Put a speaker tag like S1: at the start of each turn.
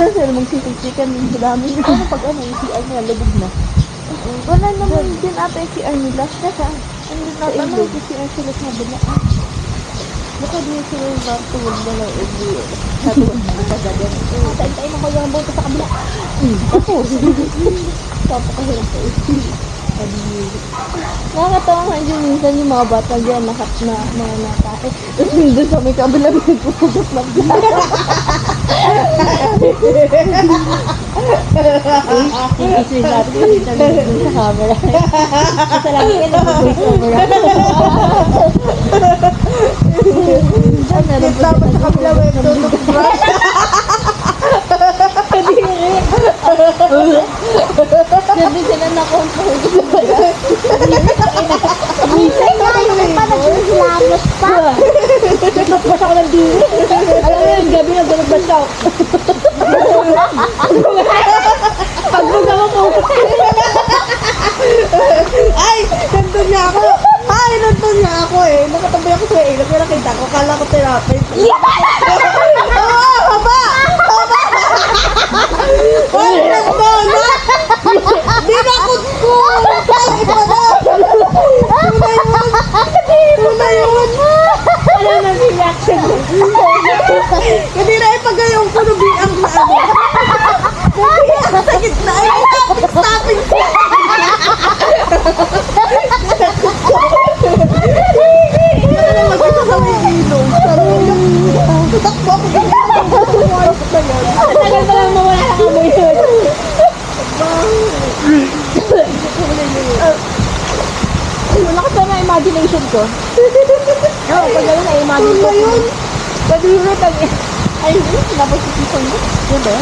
S1: Saan sila magsisiksikan yung dami yung pag ano, yung CR nila, lubog na.
S2: Wala naman din ata yung CR nila. Nasaan? Hindi
S1: Sa
S2: na
S1: ilog, yung CR sila sa kabila. Baka di sila yung barko, wag na lang, eh, sabi ko, pagdagan. Tayo-tayo mo yung boto sa kabila. Hmm, ako. Papakahirap ko. Sabi niyo.
S2: Nakakatawa nga dyan minsan yung mga bata dyan, nakat na mga nakae. Tapos doon sa may kabila may nagpupugot ng
S1: Iisip natin, nakita nyo dun sa camera. Kasi lagi kayo nag-voice over ako. Siya
S3: sa kabila may tutok brush.
S2: Hindi sila na-comfort.
S1: Minsan na kayo pa, nagsisilamos pa. Nagpapasa ko ng diri. Alam mo yung gabi na gulubas ako. Pagbuga mo po.
S3: Ay! Nandun niya ako! Ay! Nandun niya ako eh! Nakatabi ako sa ilog. Kaya nakita ko. Kala ko therapy. Oo! Haba! Haba! Ay! Nandun! Na ko ko! Ay! Iba na! Tuna yun! Tuna yun!
S1: Ano na yung reaction mo?
S3: Hindi na ipagayong ko na biang na ano. Biang sa gitna. Ay! Stopping! Ano naman kita sa may ilog? Tutakbo ako. Tumakbo na yan.
S1: Tagal pa lang mawala ka mo yun.
S2: Wala ka na imagination ko.
S1: Oo, pag gano'n na-imagine ko.
S3: Tuna yun.
S2: Kadiri tag Ay, hindi. Napag-isipan mo.
S1: Yun ba yun?